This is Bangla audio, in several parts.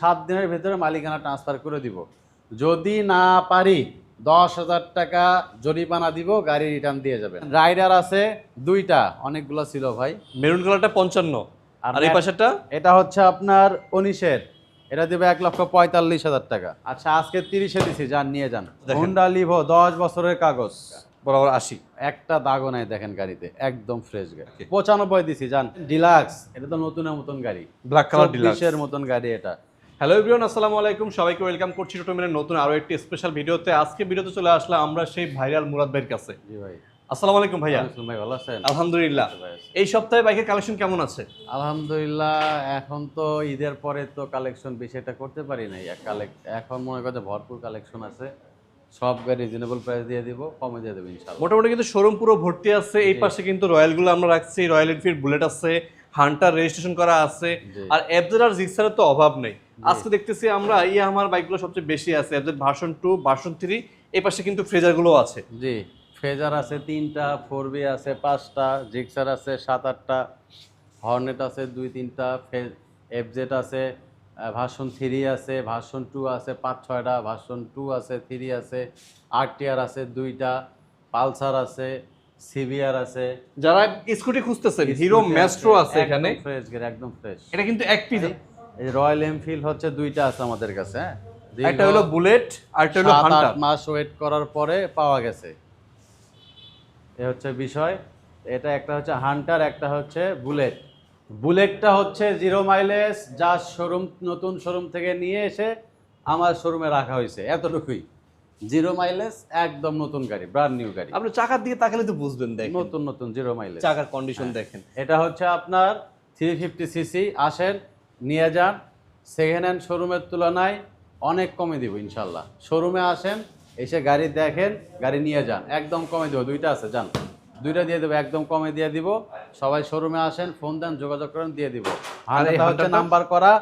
সাত দিনের ভেতরে মালিকানা ট্রান্সফার করে দিব। যদি না পারি দশ হাজার টাকা জরিমানা দিব গাড়ি রিটার্ন দিয়ে যাবেন রাইডার আছে দুইটা অনেকগুলো ছিল ভাই। মেরুন কালারটা পঞ্চান্ন। আর এই পাশেরটা? এটা হচ্ছে আপনার উনিশের। এটা দেবে এক লক্ষ পঁয়তাল্লিশ হাজার টাকা। আচ্ছা আজকে তিরিশে দিছি যান নিয়ে যান। হুন্ডা লিভো দশ বছরের কাগজ। বরাবর আশি। একটা দাগও নাই দেখেন গাড়িতে একদম ফ্রেশ গাড়ি। পঁচানব্বই দিছি যান। ডিলাক্স এটা তো নতুনের মতন গাড়ি। ব্ল্যাক কালার ডিলাক্স চব্বিশের মতন গাড়ি এটা। হ্যালো এভরিওয়ান আসসালামু আলাইকুম। সবাইকে ওয়েলকাম করছি টোটোমেনের নতুন আরও একটি স্পেশাল ভিডিওতে আজকে ভিডিওতে চলে আসলাম আমরা সেই ভাইরাল মুরাদ ভাইয়ের কাছে। জি ভাই। আসসালামু আলাইকুম ভাইয়া। ভাই ভালো আছেন? আলহামদুলিল্লাহ। এই সপ্তাহে বাইকের কালেকশন কেমন আছে? আলহামদুলিল্লাহ এখন তো ঈদের পরে তো কালেকশন বেশি এটা করতে পারি নাই। কালেক্ট এখন মনে করছে ভরপুর কালেকশন আছে। সব গাড়ি রিজনেবল প্রাইস দিয়ে দিব কমে দিয়ে দেবো মোটামুটি কিন্তু শোরুম পুরো ভর্তি আছে। এই পাশে কিন্তু রয়্যালগুলো আমরা রাখছি। রয়্যাল এনফিল্ড বুলেট আছে হান্টার রেজিস্ট্রেশন করা আছে। আর এফজেড আর জিক্সারের তো অভাব নেই। আজকে দেখতেছি আমরা আমার বাইকগুলো সবচেয়ে বেশি আছে ভার্সন টু ভার্সন থ্রি এই পাশে কিন্তু ফ্রেজারগুলো আছে। জি ফ্রেজার আছে তিনটা ফোর বি আছে পাঁচটা জিক্সার আছে সাত আটটা হর্নেট আছে দুই তিনটা এফজেড আছে ভার্সন থ্রি আছে ভার্সন টু আছে পাঁচ ছয়টা ভার্সন টু আছে থ্রি আছে আরটিআর আছে দুইটা পালসার আছে সিভিআর আছে। যারা স্কুটি খুঁজতেছেন হিরো ম্যাস্ট্রো আছে এখানে। ফ্রেশ একদম ফ্রেশ এটা কিন্তু এক পিস এই রয়্যাল এনফিল্ড হচ্ছে দুইটা আছে আমাদের কাছে হ্যাঁ? একটা হলো বুলেট আর একটা হলো হান্টার মাস ওয়েট করার পরে পাওয়া গেছে। এ হচ্ছে বিষয় এটা একটা হচ্ছে হান্টার একটা হচ্ছে বুলেট বুলেটটা হচ্ছে জিরো মাইলেজ যা শোরুম নতুন শোরুম থেকে নিয়ে এসে আমার শোরুমে রাখা হয়েছে এতটুকুই। জিরো মাইলেজ একদম নতুন গাড়ি ব্রান্ড নিউ গাড়ি। আপনি চাকার দিকে তাকালে তো বুঝবেন দেখেন। নতুন নতুন জিরো মাইলেজ চাকার কন্ডিশন দেখেন। এটা হচ্ছে আপনার থ্রি ফিফটি সিসি আসেন নিয়ে যান। সেকেন্ড হ্যান্ড শোরুমের তুলনায় অনেক কমে দিব ইনশাল্লাহ। শোরুমে আসেন এসে গাড়ি দেখেন গাড়ি নিয়ে যান। একদম কমে দেবো দুইটা আছে যান। দুইটা দিয়ে দেবো একদম কমে দিয়ে দিব। সবাই শোরুমে আসেন ফোন দেন যোগাযোগ করেন দিয়ে দিব। হান্টারটা হচ্ছে নাম্বার করা।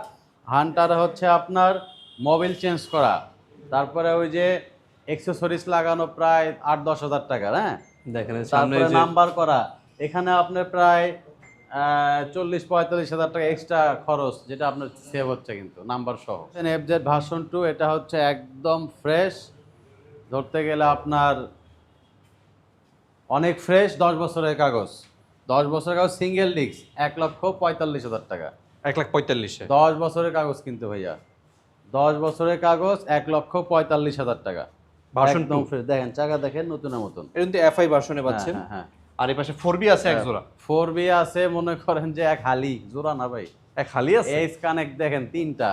হান্টার হচ্ছে আপনার মোবিল চেঞ্জ করা। তারপরে ওই যে এক্সেসরিজ লাগানো প্রায় আট দশ হাজার টাকার হ্যাঁ? দেখেন তারপরে নাম্বার করা। এখানে আপনার প্রায় চল্লিশ পঁয়তাল্লিশ হাজার টাকা এক্সট্রা খরচ যেটা আপনার সেভ হচ্ছে কিন্তু নাম্বার সহ। এফজেড ভার্সন টু এটা হচ্ছে একদম ফ্রেশ ধরতে গেলে আপনার অনেক ফ্রেশ দশ বছরের কাগজ। দশ বছরের কাগজ সিঙ্গেল ডিস্ক এক লক্ষ পঁয়তাল্লিশ হাজার টাকা। এক লাখ পঁয়তাল্লিশে। দশ বছরের কাগজ কিন্তু ভাইয়া। দশ বছরের কাগজ এক লক্ষ পঁয়তাল্লিশ হাজার টাকা। Version একদম ফ্রেশ দেখেন চাকা দেখেন নতুনের মতন। এটা কিন্তু এফআই ভার্সনে পাচ্ছেন। হ্যাঁ হ্যাঁ। আর এই পাশে ফোর বি আছে এক জোড়া। ফোর বি আছে মনে করেন যে এক হালি জোড়া না ভাই। এক খালি আছে? এইচ কানেক্ট দেখেন তিনটা।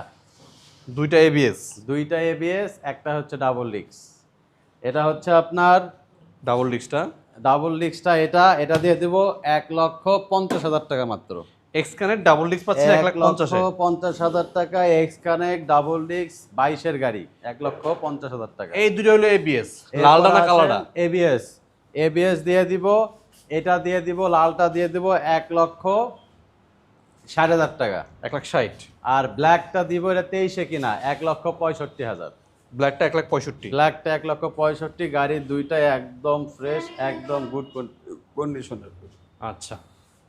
দুইটা এবিএস দুইটা এবিএস একটা হচ্ছে ডাবল ডিক্স এটা হচ্ছে আপনার ডাবল ডিস্কটা ডাবল ডিক্সটা এটা এটা দিয়ে দেব এক লক্ষ পঞ্চাশ হাজার টাকা মাত্র। এক্স কানেক্ট ডাবল ডিস্ক পাচ্ছেন এক লাখ পঞ্চাশে? পঞ্চাশ হাজার টাকা এক্স কানেক্ট ডাবল ডিক্স বাইশের গাড়ি এক লক্ষ পঞ্চাশ হাজার টাকা। এই দুটো হলো এবিএস লালটা না কালারটা এবিএস এবিএস দিয়ে দিব এটা দিয়ে দিব লালটা দিয়ে দিব এক লক্ষ ষাট হাজার টাকা। এক লাখ ষাট। আর ব্ল্যাকটা দিব এটা তেইশে কিনা এক লক্ষ পঁয়ষট্টি হাজার। ব্ল্যাকটা এক লাখ পঁয়ষট্টি। ব্ল্যাকটা এক লক্ষ পঁয়ষট্টি গাড়ির দুইটাই একদম ফ্রেশ একদম গুড কন্ডিশনের আচ্ছা।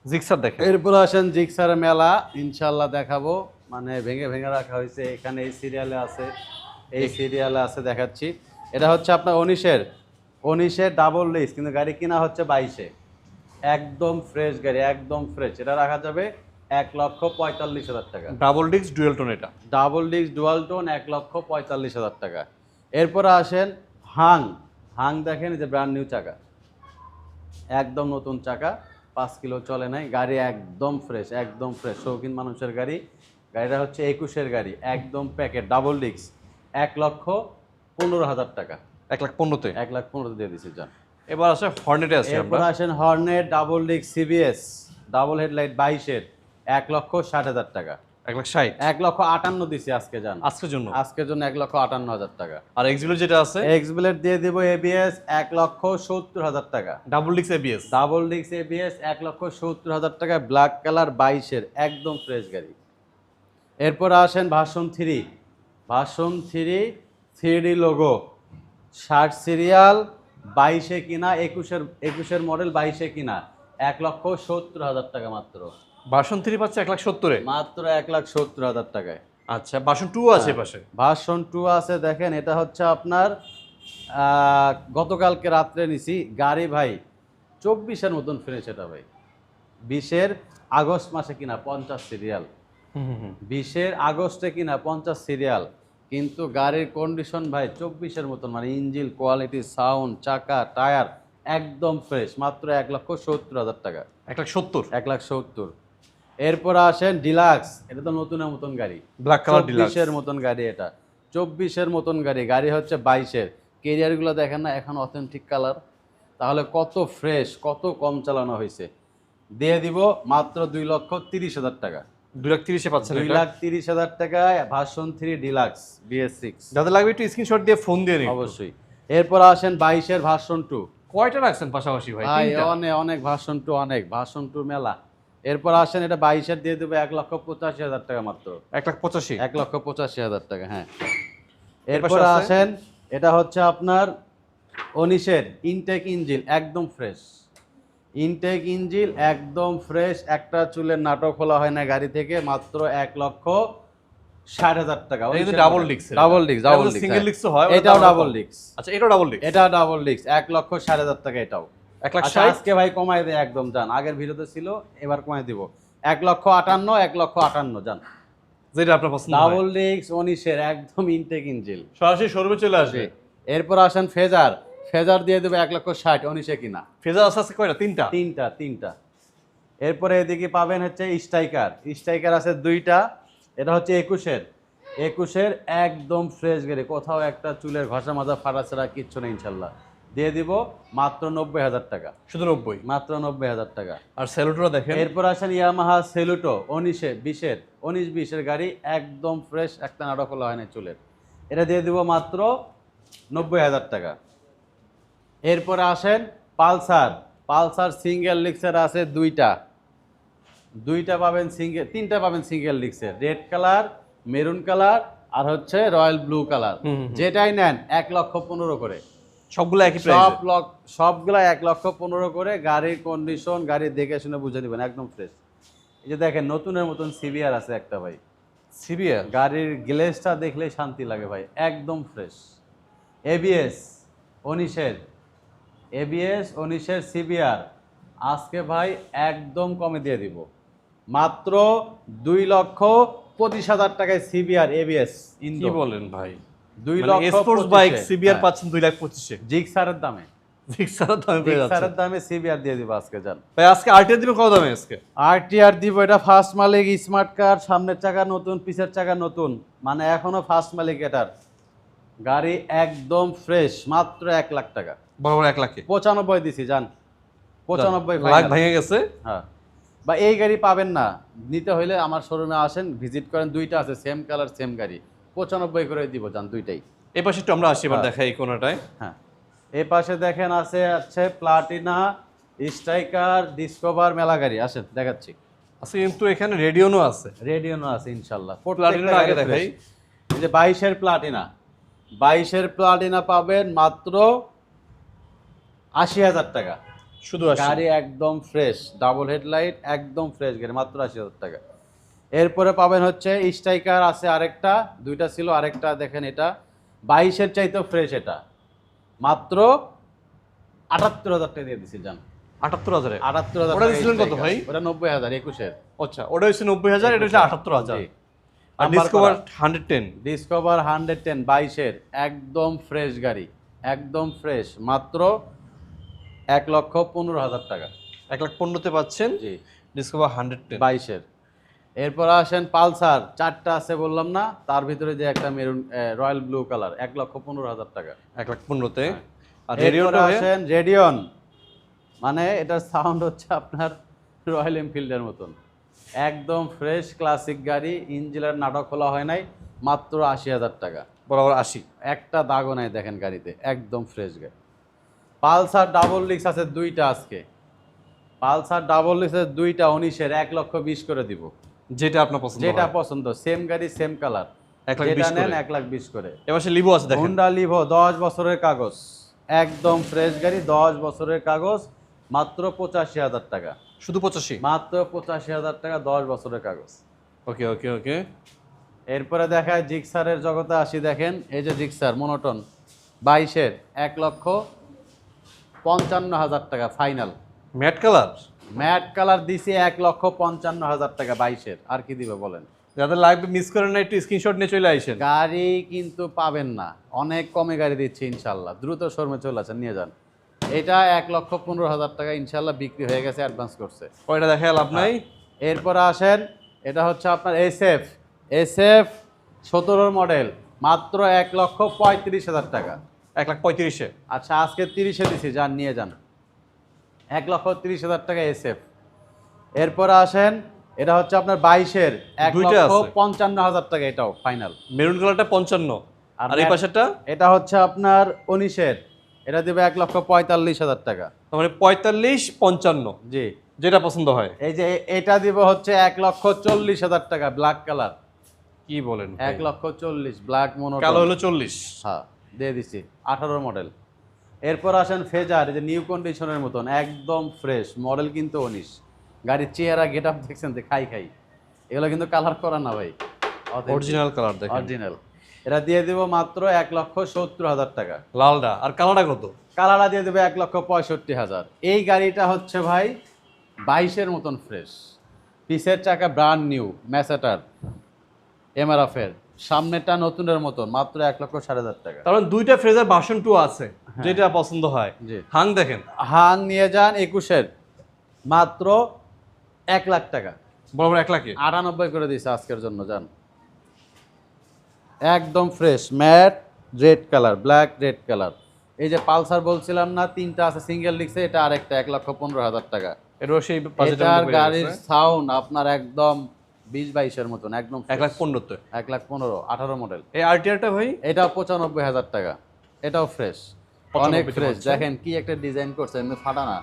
জিক্সার দেখেন। এরপর আসেন জিক্সার মেলা ইনশাল্লাহ দেখাবো। মানে ভেঙে ভেঙে রাখা হয়েছে এখানে এই সিরিয়ালে আছে এই সিরিয়ালে আছে দেখাচ্ছি। এটা হচ্ছে আপনার উনিশের উনিশের ডাবল লিস্ট কিন্তু গাড়ি কিনা হচ্ছে বাইশে। একদম ফ্রেশ গাড়ি একদম ফ্রেশ এটা রাখা যাবে এক লক্ষ পঁয়তাল্লিশ হাজার টাকা। ডাবল ডিস্ক ডুয়েল টোন এটা? ডাবল ডিস্ক ডুয়াল টোন এক লক্ষ পঁয়তাল্লিশ হাজার টাকা। এরপরে আসেন হাং। হাং দেখেন যে ব্র্যান্ড নিউ চাকা। একদম নতুন চাকা পাঁচ কিলো চলে নাই গাড়ি একদম ফ্রেশ একদম ফ্রেশ শৌখিন মানুষের গাড়ি। গাড়িটা হচ্ছে একুশের গাড়ি একদম প্যাকেট ডাবল ডিস্ক এক লক্ষ পনেরো হাজার টাকা। এক লাখ পনেরোতে? এক লাখ পনেরোতে দিয়ে দিচ্ছি যান এবার আছে হর্নেটে আছে আমরা। আসেন Hornet double disc CBS double headlight বাইশের এক লক্ষ ষাট হাজার টাকা। এক লাখ ষাট? এক লক্ষ আটান্ন দিছি আজকে যান। আজকের জন্য? আজকের জন্য এক লক্ষ আটান্ন হাজার টাকা। আর এক্সিলো যেটা আছে? এক্স বিলেট দিয়ে দিব এবিএস এক লক্ষ সত্তর হাজার টাকা। ডাবল ডিস্ক এবিএস ডাবল ডিক্স এবিএস এক লক্ষ সত্তর হাজার টাকা ব্ল্যাক কালার বাইশের একদম ফ্রেশ গাড়ি। এরপর আসেন version three version three three logo ষাট সিরিয়াল বাইশে কিনা একুশের একুশের মডেল বাইশে কিনা এক লক্ষ সত্তর হাজার টাকা মাত্র। ভার্সন থ্রি পাচ্ছে এক লাখ সত্তরে? মাত্র এক লাখ সত্তর হাজার টাকায়। আচ্ছা বাসন টু আছে পাশে। ভার্সন টু আছে দেখেন এটা হচ্ছে আপনার গতকালকে রাত্রে নিছি গাড়ি ভাই চব্বিশের মতন ফিনিশ এটা ভাই। বিশের আগস্ট মাসে কিনা পঞ্চাশ সিরিয়াল। বিশের আগস্টে কিনা পঞ্চাশ সিরিয়াল কিন্তু গাড়ির কন্ডিশন ভাই চব্বিশের মতন মানে ইঞ্জিন কোয়ালিটি সাউন্ড চাকা টায়ার একদম ফ্রেশ মাত্র এক লক্ষ সত্তর হাজার টাকা। এক লাখ সত্তর? এক লাখ সত্তর। এরপর আসেন ডিলাক্স এটা তো নতুনের মতন গাড়ি। ব্ল্যাক কালার ডিলাক্স চব্বিশের মতন গাড়ি এটা। চব্বিশের মতন গাড়ি গাড়ি হচ্ছে বাইশের। কেরিয়ারগুলো দেখেন না এখন অথেন্টিক কালার তাহলে কত ফ্রেশ কত কম চালানো হয়েছে। দিয়ে দিব মাত্র দুই লক্ষ তিরিশ হাজার টাকা। দুই লাখ তিরিশে পাচ্ছেন দুই লাখ তিরিশ হাজার টাকায় version three deluxe BS six যাদের লাগবে একটু স্ক্রিনশট দিয়ে ফোন দিয়ে নিন অবশ্যই। এরপর আসেন বাইশের ভার্সন টু কয়টা রাখছেন পাশাপাশি ভাই? ভাই তিনটা? অনেক অনেক ভার্সন অনেক। ভার্সন টু মেলা। এরপর আসেন এটা বাইশের দিয়ে দেবো এক লক্ষ পঁচাশি হাজার টাকা মাত্র। এক লাখ পঁচাশি? এক লক্ষ পঁচাশি হাজার টাকা হ্যাঁ। এরপর আসেন এটা হচ্ছে আপনার অনিশের ইনটেক ইঞ্জিল একদম ফ্রেশ ইনটেক ইঞ্জিল একদম ফ্রেশ একটা চুলের নাটক খোলা হয় না গাড়ি থেকে মাত্র এক লক্ষ ষাট হাজার টাকা। কিন্তু double disc ডাবল এটা ডাবল কিন্তু ডিস্ক single হয়, এটাও ডাবল। ডিস্ক আচ্ছা এটাও ডাবল ডিস্ক এটা ডাবল ডিস্ক এক লক্ষ ষাট হাজার টাকা এটাও। এক লাখ আচ্ছা, আজকে ভাই কমাই দেয় একদম যান আগের ভিডিওতে ছিল এবার কমাই দিব। এক লক্ষ আটান্ন এক লক্ষ আটান্ন যান যেটা আপনার পছন্দ ডাবল ডিস্ক অনিশের একদম ইনটেক ইঞ্জিল সরাসরি শোরুমে চলে আসবে। এরপর আসেন ফেজার। ফেজার দিয়ে দেবে এক লক্ষ ষাট উনিশে কিনা। ফেজার আছে কয়টা? তিনটা? তিনটা তিনটা। এরপরে এদিকে পাবেন হচ্ছে স্ট্রাইকার। স্ট্রাইকার আছে দুইটা এটা হচ্ছে একুশের। একুশের একদম ফ্রেশ গাড়ি কোথাও একটা চুলের ঘষা মাজা ফাটা ছাড়া কিচ্ছু নেই ইনশাল্লাহ। দিয়ে দিব মাত্র নব্বই হাজার টাকা। শুধু নব্বই? মাত্র নব্বই হাজার টাকা। আর সেলুটো দেখেন। এরপর আসেন ইয়ামাহা সেলুটো উনিশে বিশের। উনিশ বিশের গাড়ি একদম ফ্রেশ একটা নাটক খোলা হয় না চুলের। এটা দিয়ে দিব মাত্র নব্বই হাজার টাকা। এরপরে আসেন পালসার। পালসার সিঙ্গেল লিক্সের আছে দুইটা। দুইটা পাবেন সিঙ্গেল তিনটা পাবেন সিঙ্গেল লিক্সের। রেড কালার মেরুন কালার আর হচ্ছে রয়্যাল ব্লু কালার। যেটাই নেন এক লক্ষ পনেরো করে। সবগুলো একই সব লক সবগুলা এক লক্ষ পনেরো করে। গাড়ির কন্ডিশন গাড়ি দেখে শুনে বুঝে দিবেন একদম ফ্রেশ এই যে দেখেন নতুনের মতন সিবিআর আছে একটা ভাই। সিবিএল গাড়ির গ্লেসটা দেখলে শান্তি লাগে ভাই একদম ফ্রেশ এবিএস অনিশের এবিএস অনিশের সিবিআর আজকে ভাই একদম কমে দিয়ে দিব। মাত্র দুই লক্ষ পঁচিশ হাজার টাকায় সিবিআর এবিএস কি বলেন ভাই? দুই মানে লক্ষ স্পোর্টস বাইক সিবিআর পাচ্ছেন দুই লাখ পঁচিশে। জিক্সারের দামে। জিক্সারের দামে পেয়ে জিক্সারের দামে সিবিআর দিয়ে দিব আজকে যান ভাই আজকে আরটিআর দিবেন কত দামে আজকে? আরটিআর দিব এটা ফার্স্ট মালিক স্মার্ট কার সামনের চাকা নতুন পিছের চাকা নতুন। মানে এখনও ফার্স্ট মালিক এটার। গাড়ি একদম ফ্রেশ মাত্র এক লাখ টাকা। বরাবর এক লাখে। পঁচানব্বই দিছি যান পঁচানব্বই লাখ ভেঙে গেছে? হ্যাঁ। বা এই গাড়ি পাবেন না। নিতে হইলে আমার শোরুমে আসেন ভিজিট করেন দুইটা আছে সেম কালার সেম গাড়ি। পঁচানব্বই করে দিব যান দুইটাই। এই পাশে একটু আমরা আসি এবার হ্যাঁ। দেখাই এই কোনাটায়। হ্যাঁ। এই পাশে দেখেন আছে আছে প্লাটিনা স্ট্রাইকার ডিসকভার মেলা গাড়ি। আসেন দেখাচ্ছি। আজকে কিন্তু এখানে রেডিওনও আছে। রেডিওনো আছে ইনশাল্লাহ। প্লাটিনার আগে দেখাই। এই যে বাইশের প্লাটিনা বাইশের প্লাটিনা পাবেন মাত্র আশি হাজার টাকা। শুধু গাড়ি একদম ফ্রেশ ডাবল হেডলাইট একদম ফ্রেশ গাড়ি মাত্র আশি হাজার টাকা। এরপরে পাবেন হচ্ছে স্ট্রাইকার আছে আরেকটা দুইটা ছিল আরেকটা দেখেন এটা। বাইশের চাইতেও ফ্রেশ এটা। মাত্র আটাত্তর হাজার টাকা দিয়ে দিছি যান আটাত্তর হাজারে? আটাত্তর হাজার ওটা টাকা কত ভাই? ওটা নব্বই হাজার একুশের। আচ্ছা ওটা হচ্ছে নব্বই হাজার এটা হচ্ছে আটাত্তর হাজার। আর Discover hundred ten Discover hundred ten বাইশের একদম ফ্রেশ গাড়ি। একদম ফ্রেশ মাত্র এক লক্ষ পনেরো হাজার টাকা। এক লাখ পনেরোতে পাচ্ছেন? জি। ডিসকভার হান্ড্রেড বাইশের। এরপর আসেন পালসার। চারটা আছে বললাম না তার ভিতরে যে একটা মেরুন রয়্যাল ব্লু কালার এক লক্ষ পনেরো হাজার টাকা। এক লাখ পনেরোতে? আর আসেন রেডিয়ন মানে এটার সাউন্ড হচ্ছে আপনার রয়্যাল এনফিল্ডের মতন। একদম ফ্রেশ ক্লাসিক গাড়ি ইঞ্জিনের নাটক খোলা হয় নাই মাত্র আশি হাজার টাকা। বরাবর আশি। একটা দাগও নাই দেখেন গাড়িতে একদম ফ্রেশ গাড়ি। পালসার ডাবল লিক্স আছে দুইটা আজকে। পালসার ডাবল লিক্স আছে দুইটা উনিশের এক লক্ষ বিশ করে দিব। যেটা আপনার পছন্দ যেটা পছন্দ সেম গাড়ি সেম কালার যেটা নেন এক লাখ বিশ করে। এবার সে লিভো আছে দেখেন। হুন্ডা লিভো দশ বছরের কাগজ। একদম ফ্রেশ গাড়ি দশ বছরের কাগজ মাত্র পঁচাশি হাজার টাকা। শুধু পঁচাশি? মাত্র পঁচাশি হাজার টাকা দশ বছরের কাগজ। ওকে ওকে ওকে। এরপরে দেখায় জিক্সারের জগতে আসি দেখেন। এই যে জিক্সার মনোটন বাইশের এক লক্ষ পঞ্চান্ন হাজার টাকা final. Matte colour matte colour দিছি এক লক্ষ পঞ্চান্ন হাজার টাকা বাইশের। আর কি দিবে বলেন? যাদের লাইভ মিস করেন না একটু স্ক্রিনশট নিয়ে চলে আইসেন গাড়ি কিন্তু পাবেন না। অনেক কমে গাড়ি দিচ্ছে ইনশাল্লাহ দ্রুত শোরুমে চলে আসেন নিয়ে যান। এটা এক লক্ষ পনেরো হাজার টাকা ইনশাল্লাহ বিক্রি হয়ে গেছে অ্যাডভান্স করছে। কয়টা দেখা লাভ নাই? এরপরে আসেন এটা হচ্ছে আপনার এসএফ এসএফ সতেরোর মডেল মাত্র এক লক্ষ পঁয়ত্রিশ হাজার টাকা। এক লাখ পঁয়ত্রিশে। আচ্ছা আজকে তিরিশে দিছি যান নিয়ে যান। এক লক্ষ তিরিশ হাজার টাকা এসএফ। এরপরে আসেন এটা হচ্ছে আপনার বাইশের এক লক্ষ পঞ্চান্ন হাজার টাকা এটাও ফাইনাল। মেরুন কালারটা পঞ্চান্ন। আর এই পাশেরটা? এটা হচ্ছে আপনার উনিশের। এটা দেবে এক লক্ষ পঁয়তাল্লিশ হাজার টাকা। মানে পঁয়তাল্লিশ পঞ্চান্ন জি। যেটা পছন্দ হয়। এই যে এটা দিব হচ্ছে এক লক্ষ চল্লিশ হাজার টাকা ব্ল্যাক কালার। কি বলেন এক লক্ষ চল্লিশ ব্ল্যাক মনো কালো হলো চল্লিশ। হ্যাঁ। দিয়ে দিছি আঠারো মডেল এরপর আসেন ফেজার এই যে নিউ কন্ডিশনের মতন একদম ফ্রেশ মডেল কিন্তু উনিশ। গাড়ির চেহারা গেট আপ দেখছেন তো খাই খাই। এগুলো কিন্তু কালার করা না ভাই। অরিজিনাল কালার দেখেন। অরিজিনাল এটা দিয়ে দিব মাত্র এক লক্ষ সত্তর হাজার টাকা। লালটা আর কালারটা কত? কালারটা দিয়ে দেবে এক লক্ষ পঁয়ষট্টি হাজার। এই গাড়িটা হচ্ছে ভাই বাইশের মতন ফ্রেশ পিসের চাকা ব্রান্ড নিউ ম্যাসাটার এমআরএফের সামনেটা নতুনের মতন মাত্র এক লক্ষ সাড়ে হাজার টাকা। মানে দুইটা ফ্রেজার ভার্সন টু আছে যেটা পছন্দ হয়। হাং দেখেন। হাং নিয়ে যান একুশের মাত্র এক লাখ টাকা। বরাবর এক লাখে। আটানব্বই করে দিয়েছে আজকের জন্য যান। একদম fresh matte red colour black red colour. এই যে পালসার বলছিলাম না তিনটা আছে সিঙ্গেল লিখছে এটা আরেকটা এক লক্ষ পনেরো হাজার টাকা। এটার গাড়ির সাউন্ড আপনার একদম বিশ বাইশের মতন একদম এক লাখ পনেরোতে? এক লাখ পনেরো আঠারো মডেল এই আরটিআরটা ভাই? এটাও পঁচানব্বই হাজার টাকা। এটাও ফ্রেশ অনেক ফ্রেশ দেখেন কি একটা ডিজাইন করছে এমনি ফাটা না।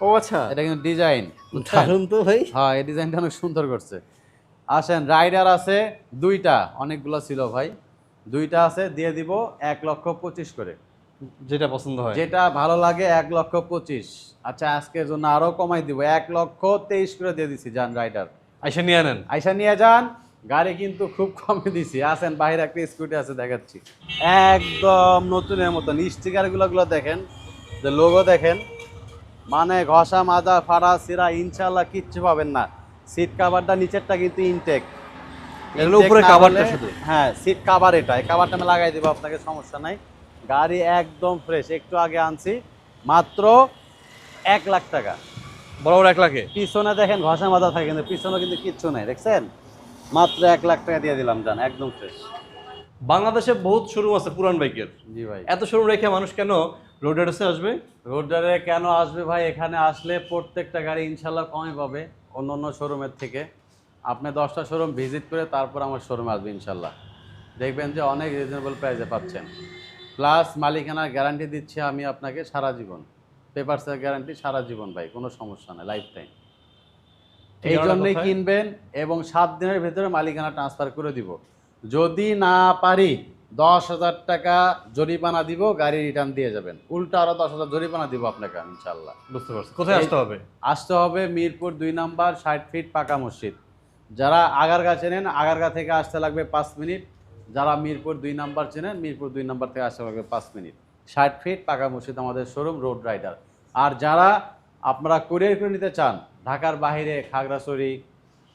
ও আচ্ছা। এটা কিন্তু ডিজাইন দারুণ তো ভাই। হ্যাঁ এই ডিজাইনটা অনেক সুন্দর করছে। আসেন রাইডার আছে দুইটা। অনেকগুলো ছিল ভাই। দুইটা আছে দিয়ে দিব এক লক্ষ পঁচিশ করে। যেটা পছন্দ হয়। যেটা ভালো লাগে এক লক্ষ পঁচিশ। আচ্ছা আজকের জন্য আরও কমাই দিব। এক লক্ষ তেইশ করে দিয়ে দিছি যান রাইডার আইসা নিয়ে নেন আইসা নিয়ে যান গাড়ি কিন্তু খুব কমে দিছি। আসেন বাইরে একটা স্কুটি আছে দেখাচ্ছি। একদম নতুনের মতন। স্টিকারগুলো দেখেন যে লোগো দেখেন। মানে ঘষা মাজা ফাড়া সিরা ইনশাল্লাহ কিচ্ছু পাবেন না। সিট কাভারটা নিচেরটা কিন্তু ইনটেক এগুলো উপরে কাভারটা শুধু। হ্যাঁ সিট কাভার এটা। এই কাভারটা আমি লাগাই দেবো আপনাকে সমস্যা নাই। গাড়ি একদম ফ্রেশ একটু আগে আনছি। মাত্র এক লাখ টাকা। বরাবর এক লাখে? পিছনে দেখেন ঘষা থাকে কিন্তু পিছনে কিন্তু কিচ্ছু নেই দেখছেন? মাত্র এক লাখ টাকা দিয়ে দিলাম জান একদম ফ্রেশ বাংলাদেশে বহুত শোরুম আছে পুরান বাইকের। জি ভাই। এত শোরুম রেখে মানুষ কেন রোড অ্যাড্রেসে আসবে? রোডারে কেন আসবে ভাই? এখানে আসলে প্রত্যেকটা গাড়ি ইনশাল্লাহ কমে পাবে অন্য অন্য শোরুমের থেকে। আপনি দশটা শোরুম ভিজিট করে তারপর আমার শোরুমে আসবে ইনশাল্লাহ। দেখবেন যে অনেক রিজনেবল প্রাইসে পাচ্ছেন। প্লাস মালিকানার গ্যারান্টি দিচ্ছি আমি আপনাকে সারা জীবন। পেপারসের গ্যারান্টি সারা জীবন ভাই কোনো সমস্যা নেই লাইফ টাইম এই জন্যই কিনবেন এবং সাত দিনের ভেতরে মালিকানা ট্রান্সফার করে দিব। যদি না পারি দশ হাজার টাকা জরিমানা দিব গাড়ি রিটার্ন দিয়ে যাবেন। উল্টো আরও দশ হাজার জরিমানা দিব আপনাকে ইনশাল্লাহ বুঝতে পারছি। কোথায় আসতে হবে? আসতে হবে মিরপুর দুই নাম্বার ষাট ফিট পাকা মসজিদ। যারা আগারগা চেনেন আগারগা থেকে আসতে লাগবে পাঁচ মিনিট। যারা মিরপুর দুই নাম্বার চেনেন মিরপুর দুই নাম্বার থেকে আসতে লাগবে পাঁচ মিনিট। ষাট ফিট পাকা মসজিদ আমাদের শোরুম রোড রাইডার আর যারা আপনারা কুরিয়ার করে নিতে চান ঢাকার বাইরে খাগড়াছড়ি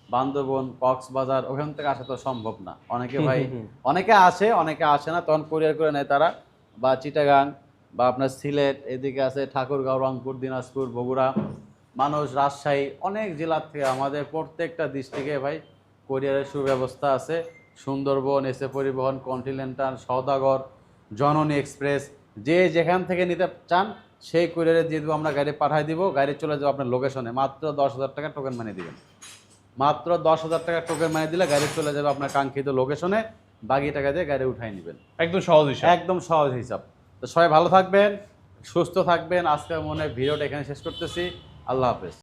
বান্দরবন কক্সবাজার ওখান থেকে আসা তো সম্ভব না। অনেকে ভাই অনেকে আসে অনেকে আসে না তখন কুরিয়ার করে নেয় তারা। বা চিটাগাং বা আপনার সিলেট এদিকে আছে ঠাকুরগাঁও রংপুর দিনাজপুর বগুড়া মানুষ রাজশাহী অনেক জেলার থেকে আমাদের প্রত্যেকটা ডিস্ট্রিক্টে ভাই কোরিয়ারের সুব্যবস্থা আছে। সুন্দরবন এসে পরিবহন কন্টিনেন্টাল সওদাগর জননী এক্সপ্রেস যে যেখান থেকে নিতে চান সেই কুরিয়ারে দিয়ে দেবো আমরা গাড়ি পাঠিয়ে দিব গাড়ি চলে যাব আপনার লোকেশনে মাত্র দশ হাজার টাকা টোকেন মানি দিবেন। মাত্র দশ হাজার টাকা টোকেন মানি দিলে গাড়ি চলে যাবে আপনার কাঙ্ক্ষিত লোকেশনে বাকি টাকা দিয়ে গাড়ি উঠাই নেবেন। একদম সহজ হিসাব। একদম সহজ হিসাব। তো সবাই ভালো থাকবেন সুস্থ থাকবেন। আজকের মনে ভিডিওটা এখানে শেষ করতেছি। আল্লাহ হাফেজ।